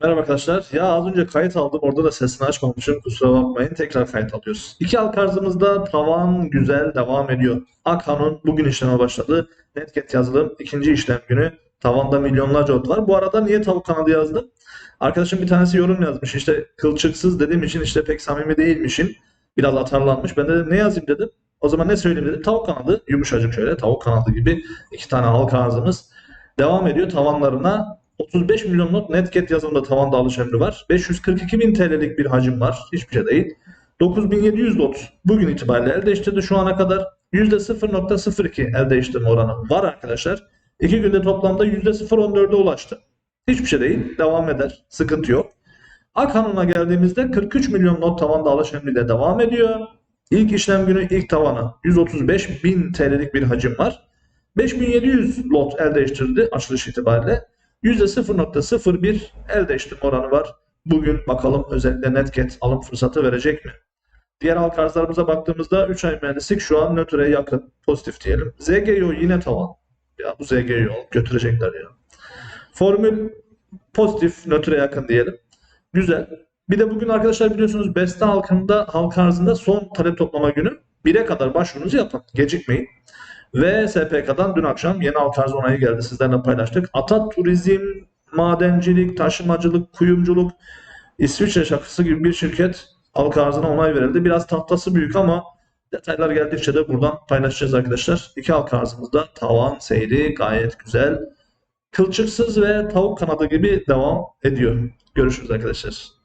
Merhaba arkadaşlar. Ya az önce kayıt aldım. Orada da sesini açmamışım. Kusura bakmayın. Tekrar kayıt alıyoruz. İki halk arzımızda tavan güzel devam ediyor. Akhan'ın bugün işleme başladı. Netget yazılım ikinci işlem günü. Tavanda milyonlarca ot var. Bu arada niye tavuk kanadı yazdım? Arkadaşım bir tanesi yorum yazmış. İşte kılçıksız dediğim için işte pek samimi değilmişim. Biraz atarlanmış. Ben de dedim, ne yazayım dedim. O zaman ne söyleyeyim dedim. Tavuk kanadı. Yumuşacık şöyle. Tavuk kanadı gibi iki tane halk arzımız. Devam ediyor tavanlarına 35 milyon not Netget yazılımda tavanda alış emri var. 542 bin TL'lik bir hacim var. Hiçbir şey değil. 9700 lot bugün itibariyle el değiştirdi şu ana kadar. %0.02 el değiştirme oranı var arkadaşlar. İki günde toplamda %0.14'e ulaştı. Hiçbir şey değil. Devam eder. Sıkıntı yok. Akhan'ına geldiğimizde 43 milyon not tavanda alış emriyle devam ediyor. İlk işlem günü ilk tavana 135 bin TL'lik bir hacim var. 5700 lot el değiştirdi açılış itibariyle. %0.01 el değiştirme oranı var. Bugün bakalım özellikle Netget alım fırsatı verecek mi? Diğer halk arzlarımıza baktığımızda 3 ay mühendislik şu an nötre yakın. Pozitif diyelim. ZGO yine tavan. Ya bu ZGO götürecekler ya. Formül pozitif nötre yakın diyelim. Güzel. Bir de bugün arkadaşlar biliyorsunuz Beste halkında halk arzında son talep toplama günü 1'e kadar başvurunuzu yapın. Gecikmeyin. Ve SPK'dan dün akşam yeni halk arz onayı geldi. Sizlerle paylaştık. Ata Turizm, madencilik, taşımacılık, kuyumculuk, İsviçre şakası gibi bir şirket halk arzına onay verildi. Biraz tahtası büyük ama detaylar geldikçe de buradan paylaşacağız arkadaşlar. İki halk arzımızda tavan seyri gayet güzel. Kılçıksız ve tavuk kanadı gibi devam ediyor. Görüşürüz arkadaşlar.